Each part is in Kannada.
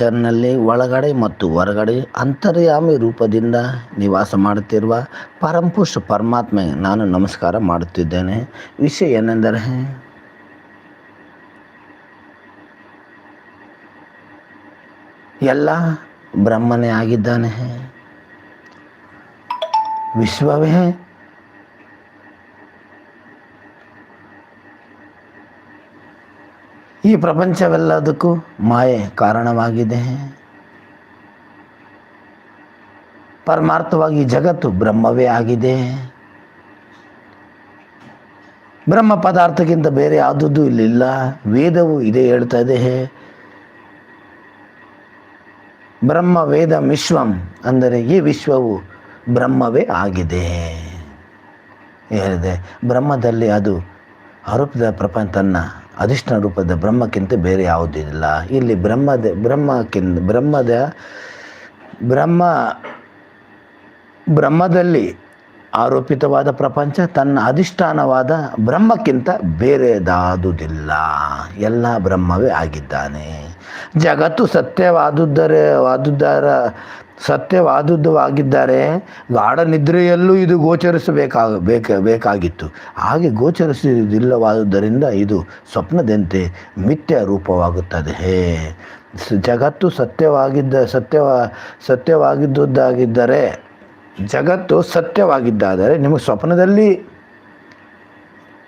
ಆಚರಣೆಯಲ್ಲಿ ಒಳಗಡೆ ಮತ್ತು ಹೊರಗಡೆ ಅಂತರ್ಯಾಮಿ ರೂಪದಿಂದ ನಿವಾಸ ಮಾಡುತ್ತಿರುವ ಪರಂಪುರುಷ ಪರಮಾತ್ಮೆ ನಾನು ನಮಸ್ಕಾರ ಮಾಡುತ್ತಿದ್ದೇನೆ. ವಿಷಯ ಏನೆಂದರೆ, ಎಲ್ಲ ಬ್ರಹ್ಮನೇ ಆಗಿದ್ದಾನೆ. ವಿಶ್ವವೇ ಈ ಪ್ರಪಂಚವೆಲ್ಲದಕ್ಕೂ ಮಾಯೆ ಕಾರಣವಾಗಿದೆ. ಪರಮಾರ್ಥವಾಗಿ ಜಗತ್ತು ಬ್ರಹ್ಮವೇ ಆಗಿದೆ. ಬ್ರಹ್ಮ ಪದಾರ್ಥಕ್ಕಿಂತ ಬೇರೆ ಯಾವುದೂ ಇಲ್ಲಿಲ್ಲ. ವೇದವು ಇದೇ ಹೇಳ್ತದೆ. ಬ್ರಹ್ಮ, ವೇದ, ವಿಶ್ವಂ ಅಂದರೆ ಈ ವಿಶ್ವವು ಬ್ರಹ್ಮವೇ ಆಗಿದೆ. ಹೇಳಿದೆ, ಬ್ರಹ್ಮದಲ್ಲಿ ಅದು ಅರೂಪದ ಪ್ರಪಂಚ ಅಧಿಷ್ಠಾನ ರೂಪದ ಬ್ರಹ್ಮಕ್ಕಿಂತ ಬೇರೆ ಯಾವುದಿಲ್ಲ ಇಲ್ಲಿ ಬ್ರಹ್ಮದ, ಬ್ರಹ್ಮಕ್ಕಿಂತ, ಬ್ರಹ್ಮದ, ಬ್ರಹ್ಮ, ಬ್ರಹ್ಮದಲ್ಲಿ ಆರೋಪಿತವಾದ ಪ್ರಪಂಚ, ತನ್ನ ಅಧಿಷ್ಠಾನವಾದ ಬ್ರಹ್ಮಕ್ಕಿಂತ ಬೇರೆದಾದುದಿಲ್ಲ. ಎಲ್ಲ ಬ್ರಹ್ಮವೇ ಆಗಿದ್ದಾನೆ. ಜಗತ್ತು ಸತ್ಯವಾದುದರ, ವಾದುದರ ಸತ್ಯವಾದುದವಾಗಿದ್ದರೆ ಗಾಢ ನಿದ್ರೆಯಲ್ಲೂ ಇದು ಗೋಚರಿಸಬೇಕಾಗ, ಬೇಕ, ಬೇಕಾಗಿತ್ತು. ಹಾಗೆ ಗೋಚರಿಸುವುದಿಲ್ಲವಾದುದರಿಂದ ಇದು ಸ್ವಪ್ನದಂತೆ ಮಿಥ್ಯ ರೂಪವಾಗುತ್ತದೆ. ಜಗತ್ತು ಸತ್ಯವಾಗಿದ್ದ, ಸತ್ಯವ, ಸತ್ಯವಾಗಿದ್ದುದಾಗಿದ್ದರೆ, ಜಗತ್ತು ಸತ್ಯವಾಗಿದ್ದಾದರೆ ನಿಮಗೆ ಸ್ವಪ್ನದಲ್ಲಿ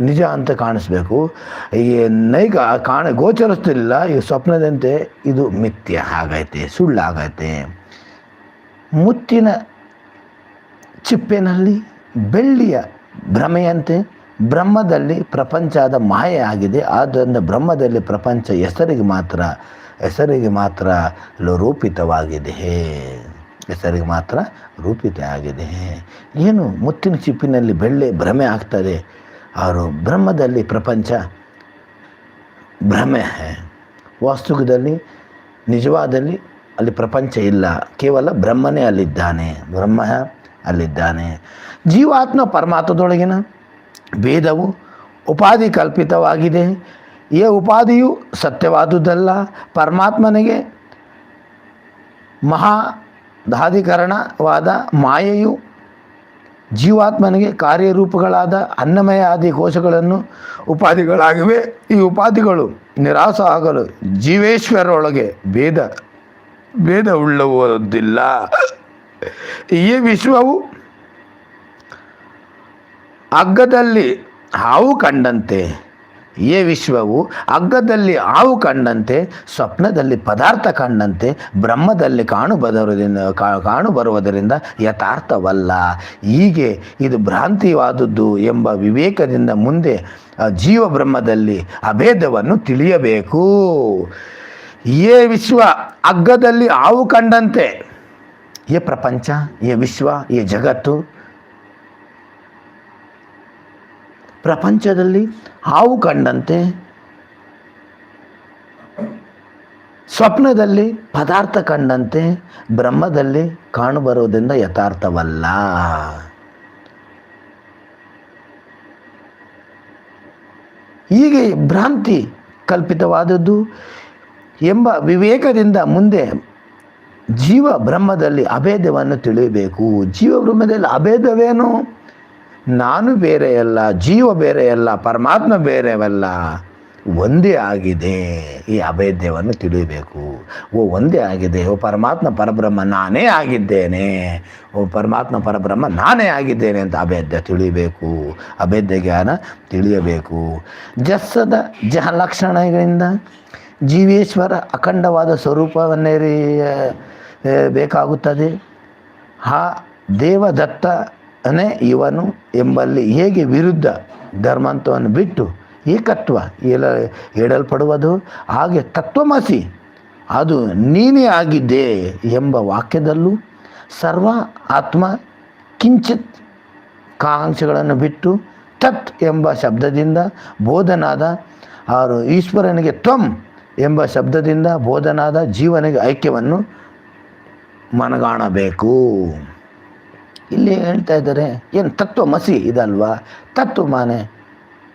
ನಿಜ ಅಂತ ಕಾಣಿಸ್ಬೇಕು. ಈ ನೈಗ ಕಾಣ, ಗೋಚರಿಸ್ತಿಲ್ಲ, ಈ ಸ್ವಪ್ನದಂತೆ ಇದು ಮಿಥ್ಯ ಆಗೈತೆ, ಸುಳ್ಳಾಗೈತೆ. ಮುತ್ತಿನ ಚಿಪ್ಪಿನಲ್ಲಿ ಬೆಳ್ಳಿಯ ಭ್ರಮೆಯಂತೆ ಬ್ರಹ್ಮದಲ್ಲಿ ಪ್ರಪಂಚದ ಮಾಯೆ ಆಗಿದೆ. ಆದ್ದರಿಂದ ಬ್ರಹ್ಮದಲ್ಲಿ ಪ್ರಪಂಚ ಹೆಸರಿಗೆ ಮಾತ್ರ ಹೆಸರಿಗೆ ಮಾತ್ರ ರೂಪಿತವಾಗಿದೆ. ಹೆಸರಿಗೆ ಮಾತ್ರ ರೂಪಿತ ಆಗಿದೆ. ಏನು ಮುತ್ತಿನ ಚಿಪ್ಪಿನಲ್ಲಿ ಬೆಳ್ಳಿ ಭ್ರಮೆ ಆಗ್ತದೆ? ಅವರು ಬ್ರಹ್ಮದಲ್ಲಿ ಪ್ರಪಂಚ ಭ್ರಮೆ. ವಾಸ್ತುಕದಲ್ಲಿ, ನಿಜವಾದಲ್ಲಿ ಅಲ್ಲಿ ಪ್ರಪಂಚ ಇಲ್ಲ. ಕೇವಲ ಬ್ರಹ್ಮನೇ ಅಲ್ಲಿದ್ದಾನೆ. ಬ್ರಹ್ಮ ಅಲ್ಲಿದ್ದಾನೆ. ಜೀವಾತ್ಮ ಪರಮಾತ್ಮದೊಳಗಿನ ಭೇದವು ಉಪಾಧಿ ಕಲ್ಪಿತವಾಗಿದೆ. ಈ ಉಪಾಧಿಯು ಸತ್ಯವಾದುದಲ್ಲ. ಪರಮಾತ್ಮನಿಗೆ ಮಹಾ ದಾಧಿಕರಣವಾದ ಮಾಯೆಯು ಜೀವಾತ್ಮನಿಗೆ ಕಾರ್ಯರೂಪಗಳಾದ ಅನ್ನಮಯ ಆದಿ ಕೋಶಗಳನ್ನು ಉಪಾಧಿಗಳಾಗಿವೆ. ಈ ಉಪಾಧಿಗಳು ನಿರಾಸ ಆಗಲು ಜೀವೇಶ್ವರೊಳಗೆ ಭೇದ ಭೇದ ಉಳ್ಳವುದಿಲ್ಲ ಈ ವಿಶ್ವವು ಅಗ್ಗದಲ್ಲಿ ಹಾವು ಕಂಡಂತೆ. ಈ ವಿಶ್ವವು ಅಗ್ಗದಲ್ಲಿ ಹಾವು ಕಂಡಂತೆ. ಸ್ವಪ್ನದಲ್ಲಿ ಪದಾರ್ಥ ಕಂಡಂತೆ. ಬ್ರಹ್ಮದಲ್ಲಿ ಕಾಣುಬರುವುದರಿಂದ ಕಾಣು ಕಾಣುಬರುವುದರಿಂದ ಯಥಾರ್ಥವಲ್ಲ. ಹೀಗೆ ಇದು ಭ್ರಾಂತಿವಾದದ್ದು ಎಂಬ ವಿವೇಕದಿಂದ ಮುಂದೆ ಜೀವ ಬ್ರಹ್ಮದಲ್ಲಿ ಅಭೇದವನ್ನು ತಿಳಿಯಬೇಕು. ಈ ವಿಶ್ವ, ಅಗ್ಗದಲ್ಲಿ ಹಾವು ಕಂಡಂತೆ. ಏ ಪ್ರಪಂಚ ಏ ವಿಶ್ವ ಏ ಜಗತ್ತು. ಪ್ರಪಂಚದಲ್ಲಿ ಹಾವು ಕಂಡಂತೆ. ಸ್ವಪ್ನದಲ್ಲಿ ಪದಾರ್ಥ ಕಂಡಂತೆ. ಬ್ರಹ್ಮದಲ್ಲಿ ಕಾಣುಬರುವುದರಿಂದ ಯಥಾರ್ಥವಲ್ಲ. ಹೀಗೆ ಭ್ರಾಂತಿ ಕಲ್ಪಿತವಾದದ್ದು ಎಂಬ ವಿವೇಕದಿಂದ ಮುಂದೆ ಜೀವ ಬ್ರಹ್ಮದಲ್ಲಿ ಅಭೇದವನ್ನು ತಿಳಿಯಬೇಕು. ಜೀವ ಬ್ರಹ್ಮದಲ್ಲಿ ಅಭೇದವೇನು? ನಾನು ಬೇರೆಯಲ್ಲ, ಜೀವ ಬೇರೆಯಲ್ಲ, ಪರಮಾತ್ಮ ಬೇರೆವಲ್ಲ. ಒಂದೇ ಆಗಿದೆ ಈ ಅಭೇದ್ಯವನ್ನು ತಿಳಿಯಬೇಕು. ಓ, ಒಂದೇ ಆಗಿದೆ. ಓ, ಪರಮಾತ್ಮ ಪರಬ್ರಹ್ಮ ನಾನೇ ಆಗಿದ್ದೇನೆ. ಓ, ಪರಮಾತ್ಮ ಪರಬ್ರಹ್ಮ ನಾನೇ ಆಗಿದ್ದೇನೆ ಅಂತ ಅಭೇದ್ಯ ತಿಳಿಯಬೇಕು. ಅಭೇದ್ಯ ಜ್ಞಾನ ತಿಳಿಯಬೇಕು. ಜಸ್ಸದ ಜಹ ಲಕ್ಷಣಗಳಿಂದ ಜೀವೇಶ್ವರ ಅಖಂಡವಾದ ಸ್ವರೂಪವನ್ನೇರಿಯ ಆ, ಬೇಕಾಗುತ್ತದೆ. ಆ ದೇವದತ್ತನೇ ಇವನು ಎಂಬಲ್ಲಿ ಹೇಗೆ ವಿರುದ್ಧ ಧರ್ಮಾಂತವನ್ನು ಬಿಟ್ಟು ಏಕತ್ವ ಎಲ್ಲ ಹೇಳಲ್ಪಡುವುದು? ಹಾಗೆ ತತ್ವಮಸಿ ಅದು ನೀನೇ ಆಗಿದ್ದೆ ಎಂಬ ವಾಕ್ಯದಲ್ಲೂ ಸರ್ವ ಆತ್ಮ ಕಿಂಚಿತ್ ಕಾಂಕ್ಷೆಗಳನ್ನು ಬಿಟ್ಟು ತತ್ ಎಂಬ ಶಬ್ದದಿಂದ ಬೋಧನಾದ ಅವರು ಈಶ್ವರನಿಗೆ ತ್ವಂ ಎಂಬ ಶಬ್ದದಿಂದ ಬೋಧನಾದ ಜೀವನಿಗೆ ಐಕ್ಯವನ್ನು ಮನಗಾಣಬೇಕು. ಇಲ್ಲಿ ಹೇಳ್ತಾ ಇದ್ದಾರೆ, ಏನು ತತ್ವ ಮಸಿ ಇದಲ್ವಾ? ತತ್ವ ಮಾನೆ,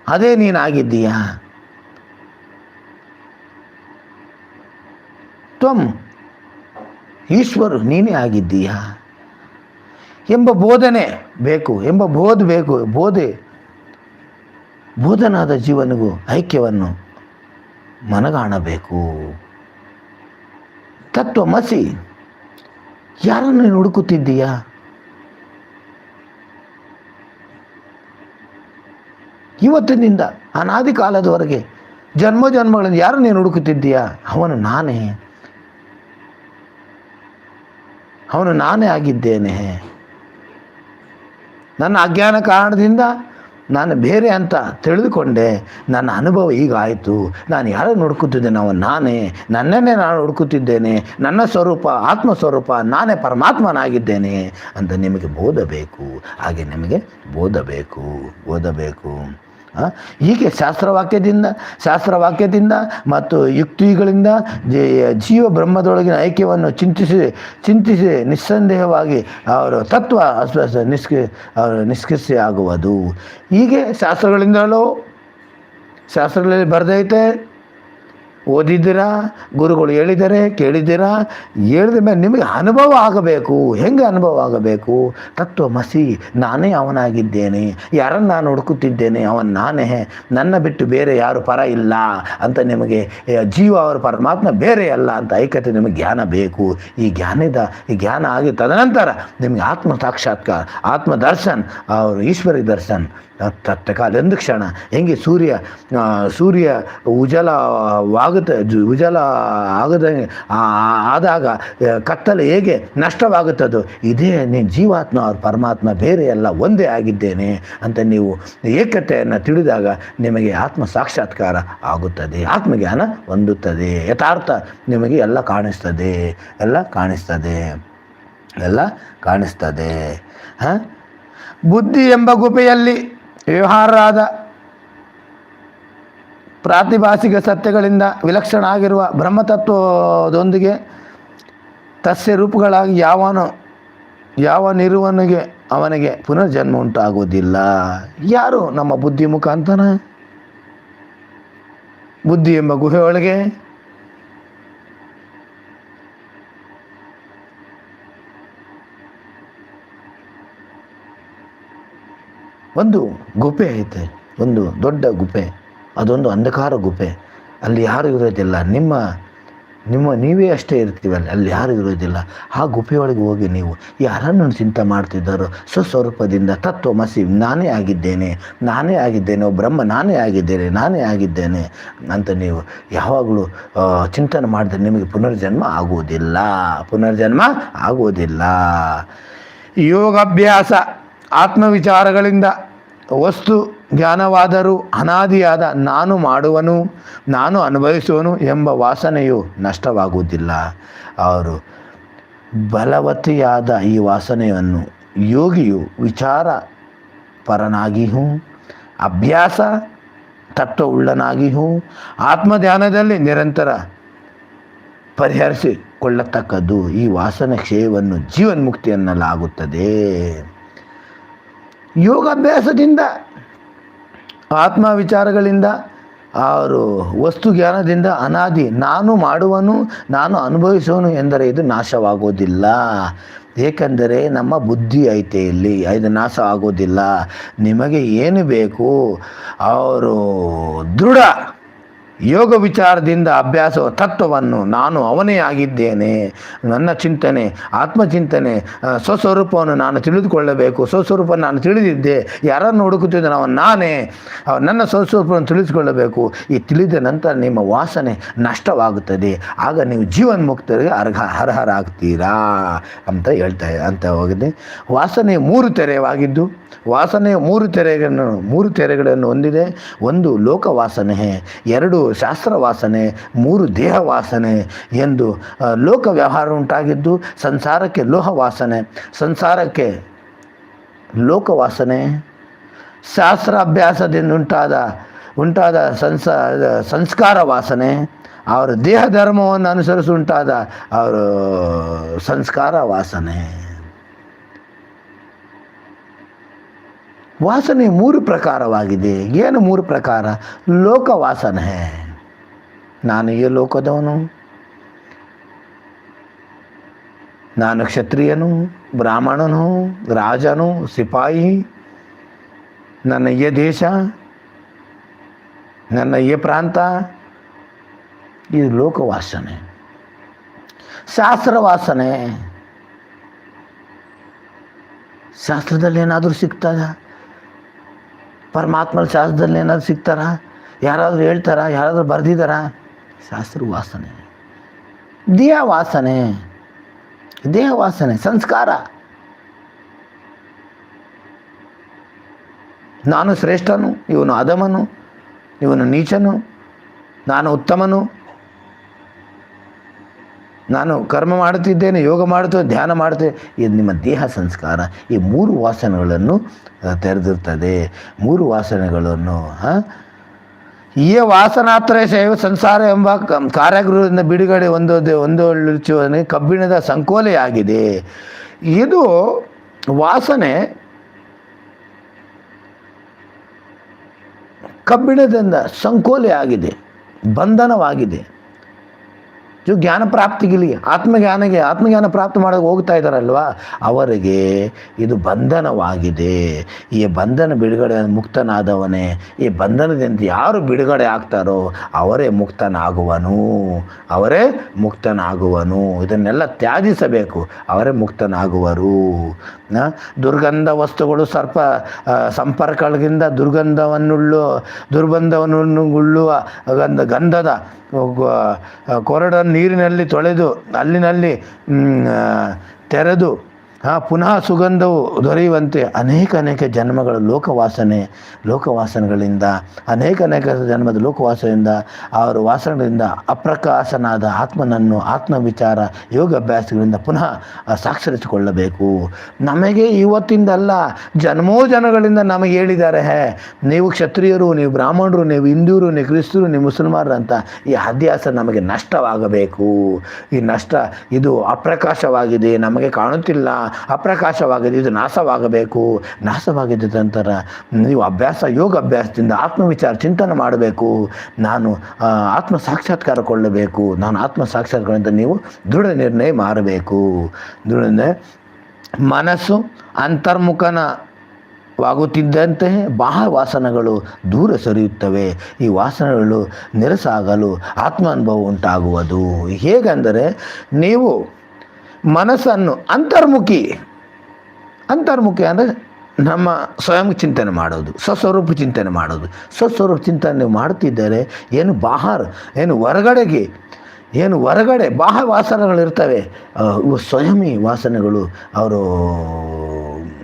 ಅದೇ ನೀನಾಗಿದ್ದೀಯಾ ತ್ವಂ, ಈಶ್ವರು, ನೀನೇ ಆಗಿದ್ದೀಯಾ? ಎಂಬ ಬೋಧನೆ ಬೇಕು, ಎಂಬ ಬೋಧ ಬೇಕು, ಬೋಧೆ, ಬೋಧನಾದ ಜೀವನಿಗೂ ಐಕ್ಯವನ್ನು ಮನಗಾಣಬೇಕು. ತತ್ವಮಸಿ ಯಾರನ್ನು ನೀನು ಹುಡುಕುತ್ತಿದ್ದೀಯ? ಇವತ್ತಿನಿಂದ, ಅನಾದಿ ಕಾಲದವರೆಗೆ, ಜನ್ಮ ಜನ್ಮಗಳನ್ನು ಯಾರು ನೀನು ಹುಡುಕುತ್ತಿದ್ದೀಯ? ಅವನು ನಾನೇ. ಅವನು ನಾನೇ ಆಗಿದ್ದೇನೆ. ನನ್ನ ಅಜ್ಞಾನ ಕಾರಣದಿಂದ ನಾನು ಬೇರೆ ಅಂತ ತಿಳಿದುಕೊಂಡೆ, ನನ್ನ ಅನುಭವ ಈಗ ಆಯಿತು. ನಾನು ಯಾರನ್ನು ಹುಡುಕುತ್ತಿದ್ದೇನೆ? ಅವನು ನಾನೇ. ನನ್ನನ್ನೇ ನಾನು ಹುಡುಕುತ್ತಿದ್ದೇನೆ. ನನ್ನ ಸ್ವರೂಪ ಆತ್ಮ ಸ್ವರೂಪ ನಾನೇ ಪರಮಾತ್ಮನಾಗಿದ್ದೇನೆ ಅಂತ ನಿಮಗೆ ಬೋಧಬೇಕು. ಹಾಗೆ ನಿಮಗೆ ಬೋಧಬೇಕು, ಓದಬೇಕು? ಹೀಗೆ ಶಾಸ್ತ್ರವಾಕ್ಯದಿಂದ ಶಾಸ್ತ್ರವಾಕ್ಯದಿಂದ ಮತ್ತು ಯುಕ್ತಿಗಳಿಂದ ಜೀವ ಬ್ರಹ್ಮದೊಳಗಿನ ಐಕ್ಯವನ್ನು ಚಿಂತಿಸಿ ಚಿಂತಿಸಿ ನಿಸ್ಸಂದೇಹವಾಗಿ ಅವರ ತತ್ವ ಅಸ್ವ ನಿಷ್ಕಿ ಅವರ ನಿಷ್ಕರ್ಷೆ ಆಗುವುದು. ಹೀಗೆ ಶಾಸ್ತ್ರಗಳಿಂದಲೂ ಶಾಸ್ತ್ರಗಳಲ್ಲಿ ಬರೆದೈತೆ. ಓದಿದ್ದೀರಾ? ಗುರುಗಳು ಹೇಳಿದ್ದಾರೆ ಕೇಳಿದ್ದೀರಾ? ಹೇಳಿದ ಮೇಲೆ ನಿಮಗೆ ಅನುಭವ ಆಗಬೇಕು. ಹೆಂಗೆ ಅನುಭವ ಆಗಬೇಕು? ತತ್ವಮಸಿ ನಾನೇ ಅವನಾಗಿದ್ದೇನೆ. ಯಾರನ್ನು ನಾನು ಹುಡುಕುತ್ತಿದ್ದೇನೆ, ಅವನು ನಾನೇ. ನನ್ನ ಬಿಟ್ಟು ಬೇರೆ ಯಾರು ಪರ ಇಲ್ಲ ಅಂತ ನಿಮಗೆ ಜೀವ ಅವರ ಪರಮಾತ್ಮ ಬೇರೆ ಅಲ್ಲ ಅಂತ ಐಕ್ಯತೆ ನಿಮಗೆ ಜ್ಞಾನ ಬೇಕು. ಈ ಜ್ಞಾನದ, ಈ ಜ್ಞಾನ ಆಗಿ ತದನಂತರ ನಿಮಗೆ ಆತ್ಮ ಸಾಕ್ಷಾತ್ಕಾರ, ಆತ್ಮ ದರ್ಶನ್, ಅವರು ಈಶ್ವರಿ ದರ್ಶನ್ ತತ್ಕಾಲ ಎಂದು ಕ್ಷಣ ಹೆಂಗೆ ಸೂರ್ಯ ಸೂರ್ಯ ಉಜಲವಾಗುತ್ತೆ ಜು- ಉಜಲ ಆಗದ ಆದಾಗ ಕತ್ತಲೆ ಹೇಗೆ ಅದು? ಇದೇ ನೀನು ಜೀವಾತ್ಮ ಅವ್ರ ಪರಮಾತ್ಮ ಬೇರೆ ಎಲ್ಲ ಒಂದೇ ಆಗಿದ್ದೇನೆ ಅಂತ ನೀವು ಏಕತೆಯನ್ನು ತಿಳಿದಾಗ ನಿಮಗೆ ಆತ್ಮ ಸಾಕ್ಷಾತ್ಕಾರ ಆಗುತ್ತದೆ. ಆತ್ಮಜ್ಞಾನ ಹೊಂದುತ್ತದೆ. ಯಥಾರ್ಥ ನಿಮಗೆ ಎಲ್ಲ ಕಾಣಿಸ್ತದೆ. ಎಲ್ಲ ಕಾಣಿಸ್ತದೆ. ಎಲ್ಲ ಕಾಣಿಸ್ತದೆ. ಹಾಂ? ಬುದ್ಧಿ ಎಂಬ ಗುಪೆಯಲ್ಲಿ ವ್ಯವಹಾರದ ಪ್ರಾತಿಭಾಸಿಕ ಸತ್ಯಗಳಿಂದ ವಿಲಕ್ಷಣ ಆಗಿರುವ ಬ್ರಹ್ಮತತ್ವದೊಂದಿಗೆ ತಸ್ಯ ರೂಪಗಳಾಗಿ ಯಾವನು ನಿರುವನಿಗೆ ಅವನಿಗೆ ಪುನರ್ಜನ್ಮ ಉಂಟಾಗುವುದಿಲ್ಲ. ಯಾರು ನಮ್ಮ ಬುದ್ಧಿ ಮುಖಾಂತರ ಬುದ್ಧಿ ಎಂಬ ಗುಹೆಯೊಳಗೆ ಒಂದು ಗುಪೆ ಐತೆ, ಒಂದು ದೊಡ್ಡ ಗುಫೆ ಅದೊಂದು ಅಂಧಕಾರ ಗುಪೆ ಅಲ್ಲಿ ಯಾರು ಇರೋದಿಲ್ಲ ನಿಮ್ಮ ನಿಮ್ಮ ನೀವೇ ಅಷ್ಟೇ ಇರ್ತೀವಲ್ಲ ಅಲ್ಲಿ. ಯಾರು ಇರೋದಿಲ್ಲ ಆ ಗುಪೆಯೊಳಗೆ ಹೋಗಿ ನೀವು ಯಾರನ್ನು ಚಿಂತೆ ಮಾಡ್ತಿದ್ದಾರೋ ಸ್ವಸ್ವರೂಪದಿಂದ ತತ್ವಮಸಿ ನಾನೇ ಆಗಿದ್ದೇನೆ ನಾನೇ ಆಗಿದ್ದೇನೆ ಬ್ರಹ್ಮ, ನಾನೇ ಆಗಿದ್ದೇನೆ ನಾನೇ ಆಗಿದ್ದೇನೆ ಅಂತ ನೀವು ಯಾವಾಗಲೂ ಚಿಂತನೆ ಮಾಡಿದ್ರೆ ನಿಮಗೆ ಪುನರ್ಜನ್ಮ ಆಗುವುದಿಲ್ಲ. ಪುನರ್ಜನ್ಮ ಆಗುವುದಿಲ್ಲ. ಯೋಗಾಭ್ಯಾಸ, ಆತ್ಮವಿಚಾರಗಳಿಂದ ವಸ್ತು ಜ್ಞಾನವಾದರೂ ಅನಾದಿಯಾದ ನಾನು ಮಾಡುವನು, ನಾನು ಅನುಭವಿಸುವನು ಎಂಬ ವಾಸನೆಯು ನಷ್ಟವಾಗುವುದಿಲ್ಲ. ಅವರು ಬಲವತಿಯಾದ ಈ ವಾಸನೆಯನ್ನು ಯೋಗಿಯು ವಿಚಾರ ಪರನಾಗಿಯೂ ಅಭ್ಯಾಸ ತತ್ವವುಳ್ಳನಾಗಿಯೂ, ಆತ್ಮಧ್ಯಾನದಲ್ಲಿ ನಿರಂತರ ಪರಿಹರಿಸಿಕೊಳ್ಳತಕ್ಕದ್ದು ಈ ವಾಸನ ಕ್ಷಯವನ್ನು ಜೀವನ್ಮುಕ್ತಿಯನ್ನಲಾಗುತ್ತದೆ. ಯೋಗಾಭ್ಯಾಸದಿಂದ ಆತ್ಮ ವಿಚಾರಗಳಿಂದ ಅವರು ವಸ್ತು ಜ್ಞಾನದಿಂದ ಅನಾದಿ, ನಾನು ಮಾಡುವನು, ನಾನು ಅನುಭವಿಸುವನು ಎಂದರೆ ಇದು ನಾಶವಾಗೋದಿಲ್ಲ. ಏಕೆಂದರೆ ನಮ್ಮ ಬುದ್ಧಿ ಐತೆ ಇಲ್ಲಿ, ಇದು ನಾಶ ಆಗೋದಿಲ್ಲ. ನಿಮಗೆ ಏನು ಬೇಕು? ಅವರು ದೃಢ. ಯೋಗ ವಿಚಾರದಿಂದ ಅಭ್ಯಾಸ ತತ್ವವನ್ನು ನಾನು ಅವನೇ ಆಗಿದ್ದೇನೆ. ನನ್ನ ಚಿಂತನೆ, ಆತ್ಮಚಿಂತನೆ ಸ್ವಸ್ವರೂಪವನ್ನು ನಾನು ತಿಳಿದುಕೊಳ್ಳಬೇಕು. ಸ್ವಸ್ವರೂಪ ನಾನು ತಿಳಿದಿದ್ದೆ. ಯಾರನ್ನು ಹುಡುಕುತ್ತಿದ್ದೆ ಅವನು ನಾನೇ. ನನ್ನ ಸ್ವಸ್ವರೂಪವನ್ನು ತಿಳಿದುಕೊಳ್ಳಬೇಕು. ಈ ತಿಳಿದ ನಂತರ ನಿಮ್ಮ ವಾಸನೆ ನಷ್ಟವಾಗುತ್ತದೆ. ಆಗ ನೀವು ಜೀವನ್ಮುಕ್ತರಿಗೆ ಅರ್ಹ, ಅರ್ಹರಾಗ್ತೀರಾ ಅಂತ ಹೇಳ್ತಾ, ಅಂತ ಹೋಗಿದೆ ವಾಸನೆ ಮೂರು ತೆರೆಯವಾಗಿದ್ದು ವಾಸನೆ ಮೂರು ತೆರೆಗಳನ್ನು ಮೂರು ತೆರೆಗಳನ್ನು ಹೊಂದಿದೆ. ಒಂದು ಲೋಕ ವಾಸನೆ ಎರಡು ಶಾಸ್ತ್ರ ವಾಸನೆ ಮೂರು ದೇಹ ವಾಸನೆ ಎಂದು ಲೋಕ ವ್ಯವಹಾರ ಉಂಟಾಗಿದ್ದು, ಸಂಸಾರಕ್ಕೆ ಲೋಹ ವಾಸನೆ ಸಂಸಾರಕ್ಕೆ ಲೋಕ ವಾಸನೆ ಶಾಸ್ತ್ರ ಅಭ್ಯಾಸದಿಂದ ಉಂಟಾದ ಉಂಟಾದ ಸಂಸ ಸಂಸ್ಕಾರ ವಾಸನೆ ಅವರ ದೇಹ ಧರ್ಮವನ್ನು ಅನುಸರಿಸಿ ಉಂಟಾದ ಅವರು ಸಂಸ್ಕಾರ ವಾಸನೆ ವಾಸನೆ ಮೂರು ಪ್ರಕಾರವಾಗಿದೆ. ಏನು ಮೂರು ಪ್ರಕಾರ? ಲೋಕ ವಾಸನೆ ನಾನು ಈ ಲೋಕದವನು? ನಾನು ಕ್ಷತ್ರಿಯನು, ಬ್ರಾಹ್ಮಣನು, ರಾಜನು, ಸಿಪಾಯಿ. ನನ್ನ ಈ ದೇಶ? ನನ್ನ ಈ ಪ್ರಾಂತ? ಇದು ಲೋಕವಾಸನೆ. ಶಾಸ್ತ್ರವಾಸನೆ. ಶಾಸ್ತ್ರದಲ್ಲಿ ಏನಾದರೂ ಸಿಗ್ತದ? ಪರಮಾತ್ಮನ ಶಾಸ್ತ್ರದಲ್ಲಿ ಏನಾದರೂ ಸಿಗ್ತಾರ? ಯಾರಾದರೂ ಹೇಳ್ತಾರ? ಯಾರಾದರೂ ಬರೆದಿದ್ದಾರ ಶಾಸ್ತ್ರ ವಾಸನೆ. ದೇಹ ವಾಸನೆ. ದೇಹ ವಾಸನೆ, ಸಂಸ್ಕಾರ. ನಾನು ಶ್ರೇಷ್ಠನು, ಇವನು ಅಧಮನು ಇವನು ನೀಚನು, ನಾನು ಉತ್ತಮನು ನಾನು ಕರ್ಮ ಮಾಡುತ್ತಿದ್ದೇನೆ, ಯೋಗ ಮಾಡುತ್ತೇನೆ, ಧ್ಯಾನ ಮಾಡುತ್ತೆ ಇದು ನಿಮ್ಮ ದೇಹ ಸಂಸ್ಕಾರ, ಈ ಮೂರು ವಾಸನೆಗಳನ್ನು ತೆರೆದಿರ್ತದೆ. ಮೂರು ವಾಸನೆಗಳನ್ನು ಹಾಂ ಈ ವಾಸನಾತ್ರ ಸೇವ ಸಂಸಾರ ಎಂಬ ಕಾರ್ಯಗೃಹದಿಂದ ಬಿಡುಗಡೆ ಹೊಂದೋದೆ ಹೊಂದೊಳ್ಳುವ ಕಬ್ಬಿಣದ ಸಂಕೋಲೆಯಾಗಿದೆ. ಇದು ವಾಸನೆ ಕಬ್ಬಿಣದಿಂದ ಸಂಕೋಲೆಯಾಗಿದೆ, ಬಂಧನವಾಗಿದೆ. ಇದು ಜ್ಞಾನ ಪ್ರಾಪ್ತಿಗಿಲಿ, ಆತ್ಮಜ್ಞಾನಗೆ, ಆತ್ಮಜ್ಞಾನ ಪ್ರಾಪ್ತಿ ಮಾಡೋಕೆ ಹೋಗ್ತಾ ಇದ್ದಾರಲ್ವಾ? ಅವರಿಗೆ ಇದು ಬಂಧನವಾಗಿದೆ. ಈ ಬಂಧನ ಬಿಡುಗಡೆ ಮುಕ್ತನಾದವನೇ, ಈ ಬಂಧನದಿಂದ ಯಾರು ಬಿಡುಗಡೆ ಆಗ್ತಾರೋ ಅವರೇ ಮುಕ್ತನಾಗುವನು. ಅವರೇ ಮುಕ್ತನಾಗುವನು. ಇದನ್ನೆಲ್ಲ ತ್ಯಾಜಿಸಬೇಕು. ಅವರೇ ಮುಕ್ತನಾಗುವರು. ದುರ್ಗಂಧ ವಸ್ತುಗಳು ಸರ್ಪ ಸಂಪರ್ಕಗಳಿಂದ ದುರ್ಗಂಧವನ್ನುಳ್ಳು ದುರ್ಗಂಧವನ್ನು ಉಳ್ಳುವ ಗಂಧ, ಗಂಧದ ಗೊ- ಕೊರಡ ನೀರಿನಲ್ಲಿ ತೊಳೆದು ಅಲ್ಲಿನಲ್ಲಿ ತೆರೆದು ಆ, ಪುನಃ ಸುಗಂಧವು ದೊರೆಯುವಂತೆ ಅನೇಕ ಅನೇಕ ಜನ್ಮಗಳ ಲೋಕವಾಸನೆ ಲೋಕವಾಸನೆಗಳಿಂದ ಅನೇಕ ಅನೇಕ ಜನ್ಮದ ಲೋಕವಾಸನೆಯಿಂದ ಅವರ ವಾಸನೆಗಳಿಂದ ಅಪ್ರಕಾಶನಾದ ಆತ್ಮನನ್ನು ಆತ್ಮ ವಿಚಾರ ಯೋಗ ಅಭ್ಯಾಸಗಳಿಂದ ಪುನಃ ಸಾಕ್ಷರಿಸಿಕೊಳ್ಳಬೇಕು ನಮಗೆ ಇವತ್ತಿಂದಲ್ಲ ಜನ್ಮೋ ಜನಗಳಿಂದ ನಮಗೆ ಹೇಳಿದ್ದಾರೆ ಹೇ ನೀವು ಕ್ಷತ್ರಿಯರು ನೀವು ಬ್ರಾಹ್ಮಣರು ನೀವು ಹಿಂದೂರು ನೀವು ಕ್ರಿಸ್ತರು ನೀವು ಮುಸಲ್ಮಾನರು ಅಂತ ಈ ಅಧ್ಯಾಸ ನಮಗೆ ನಷ್ಟವಾಗಬೇಕು. ಈ ನಷ್ಟ ಇದು ಅಪ್ರಕಾಶವಾಗಿದೆ ನಮಗೆ ಕಾಣುತ್ತಿಲ್ಲ ಅಪ್ರಕಾಶವಾಗಿದೆ ಇದು ನಾಶವಾಗಬೇಕು. ನಾಶವಾಗಿದ್ದ ನಂತರ ನೀವು ಅಭ್ಯಾಸ, ಯೋಗ ಅಭ್ಯಾಸದಿಂದ ಆತ್ಮವಿಚಾರ, ಚಿಂತನೆ ಮಾಡಬೇಕು. ನಾನು ಆತ್ಮ ಸಾಕ್ಷಾತ್ಕಾರ ಕೊಳ್ಳಬೇಕು. ನಾನು ಆತ್ಮ ಸಾಕ್ಷಾತ್ಕಾರದಿಂದ ನೀವು ದೃಢ ನಿರ್ಣಯ ಮಾಡಬೇಕು ದೃಢ ಮನಸ್ಸು ಅಂತರ್ಮುಖನ ವಾಗುತ್ತಿದ್ದಂತೆ ಬಾಹ ವಾಸನೆಗಳು ದೂರ ಸರಿಯುತ್ತವೆ. ಈ ವಾಸನೆಗಳು ನಿರಸಾಗಲು ಆತ್ಮಾನುಭವ ಉಂಟಾಗುವುದು. ಹೇಗೆಂದರೆ ನೀವು ಮನಸ್ಸನ್ನು ಅಂತರ್ಮುಖಿ ಅಂತರ್ಮುಖಿ ಅಂದರೆ ನಮ್ಮ ಸ್ವಯಂ ಚಿಂತನೆ ಮಾಡೋದು, ಸ್ವಸ್ವರೂಪ ಚಿಂತನೆ ಮಾಡೋದು. ಸ್ವಸ್ವರೂಪ ಚಿಂತನೆ ಮಾಡುತ್ತಿದ್ದರೆ ಏನು ಬಾಹರ್, ಏನು ಹೊರಗಡೆಗೆ, ಏನು ಹೊರಗಡೆ ಬಾಹ್ಯ ವಾಸನೆಗಳಿರ್ತವೆ ಸ್ವಯಮಿ ವಾಸನೆಗಳು. ಅವರು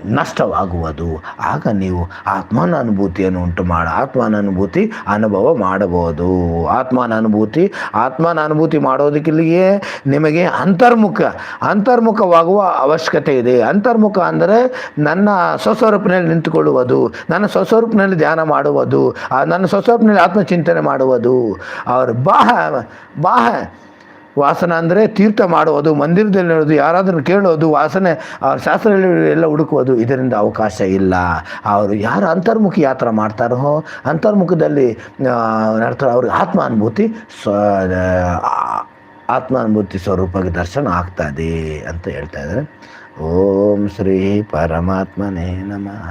ನಷ್ಟವಾಗುವುದು. ಆಗ ನೀವು ಆತ್ಮಾನುಭೂತಿಯನ್ನು ಉಂಟು ಮಾಡ ಆತ್ಮಾನುಭೂತಿ ಅನುಭವ ಮಾಡಬಹುದು. ಆತ್ಮಾನುಭೂತಿ ಆತ್ಮಾನುಭೂತಿ ಮಾಡೋದಕ್ಕಿಲ್ಲಿಯೇ ನಿಮಗೆ ಅಂತರ್ಮುಖ, ಅಂತರ್ಮುಖವಾಗುವ ಅವಶ್ಯಕತೆ ಇದೆ. ಅಂತರ್ಮುಖ ಅಂದರೆ ನನ್ನ ಸ್ವಸ್ವರೂಪಿನಲ್ಲಿ ನಿಂತುಕೊಳ್ಳುವುದು, ನನ್ನ ಸ್ವಸ್ವರೂಪಿನಲ್ಲಿ ಧ್ಯಾನ ಮಾಡುವುದು ನನ್ನ ಸ್ವಸ್ವರೂಪಿನಲ್ಲಿ ಆತ್ಮಚಿಂತನೆ ಮಾಡುವುದು. ಅವರು ಬಾಹ ಬಾಹ ವಾಸನ ಅಂದರೆ ತೀರ್ಥ ಮಾಡುವುದು, ಮಂದಿರದಲ್ಲಿ ಹೇಳೋದು ಯಾರಾದರೂ ಕೇಳೋದು, ವಾಸನೆ ಅವ್ರ ಶಾಸ್ತ್ರದಲ್ಲಿ ಎಲ್ಲ ಹುಡುಕುವುದು, ಇದರಿಂದ ಅವಕಾಶ ಇಲ್ಲ. ಅವರು ಯಾರು ಅಂತರ್ಮುಖಿ ಯಾತ್ರ ಮಾಡ್ತಾರೋ, ಅಂತರ್ಮುಖದಲ್ಲಿ ನಡ್ತಾರೆ, ಅವ್ರಿಗೆ ಆತ್ಮಾನುಭೂತಿ ಸ್ವ ಆತ್ಮಾನುಭೂತಿ ಸ್ವರೂಪಕ್ಕೆ ದರ್ಶನ ಆಗ್ತದೆ ಅಂತ ಹೇಳ್ತಾ ಇದ್ದಾರೆ. ಓಂ ಶ್ರೀ ಪರಮಾತ್ಮನೇ ನಮಃ.